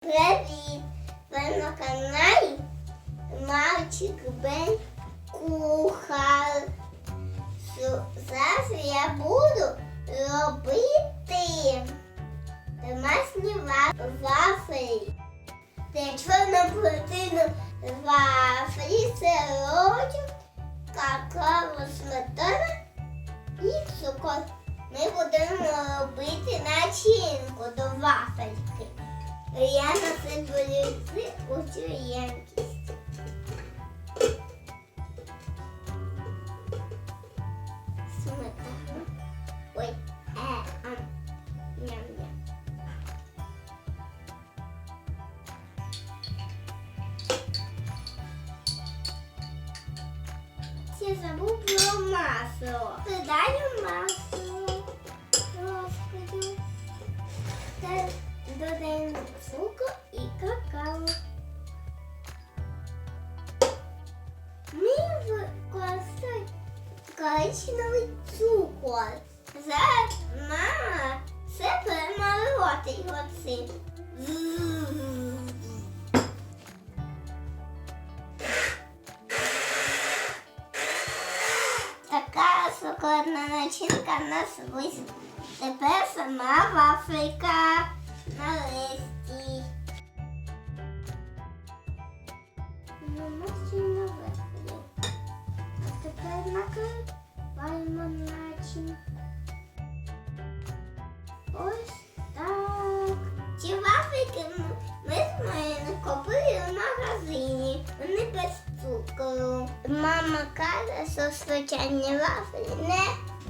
Привіт! Ви на каналі Мальчик Бен Кухар. Зараз я буду робити домашні ва- вафлі. Для чого нам потрібно вафлі, сирочок, какао, сметана і цукор. Ми будемо робити начинку до вафельки. Я насиплю у цю ємкість. Сметана. Ой, е, ам. Ням-ням. Я забув про масло. Додаю масло. Коричневий цукор. Зараз мама все перемалювати його цим. Така шоколадна начинка в нас вийшла. Тепер сама вафелька на листі. Намащуємо вафлі. А тепер накриваємо начинку. Ось так. Ці вафельки ми з моєю купили в магазині. Вони без цукру. Мама каже, що звичайні вафлі не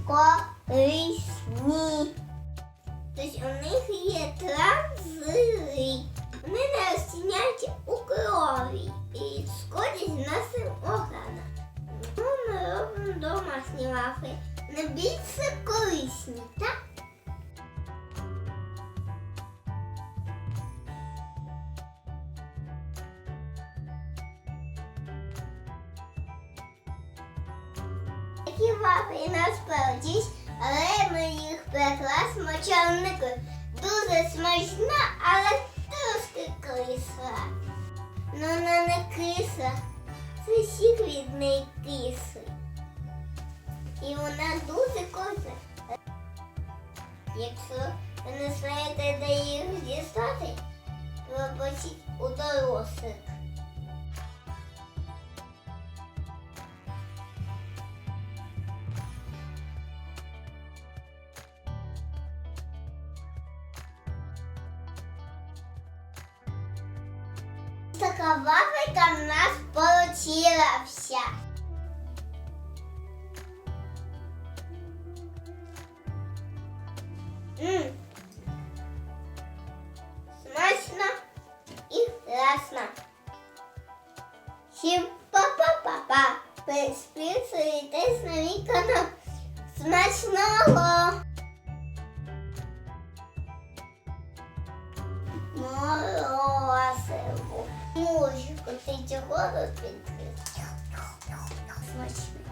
корисні. Тобто у них є транзири. Вони не розчиняються у крові домашні. Не більше корисні, так? Такі вафлі нас справді, але ми їх пекла з мочальником. Дуже смачна, але І вона дуже корисна. Якщо ви не знаєте, де їх дістати, попросіть у дорослих. Така вафелька в нас получилася. Смачно і красно. Всім па-па-па-па. Підписуйтесь на мій канал. Смачного! Морозиво. Мужику, ти чого тут відкрив? Смачно.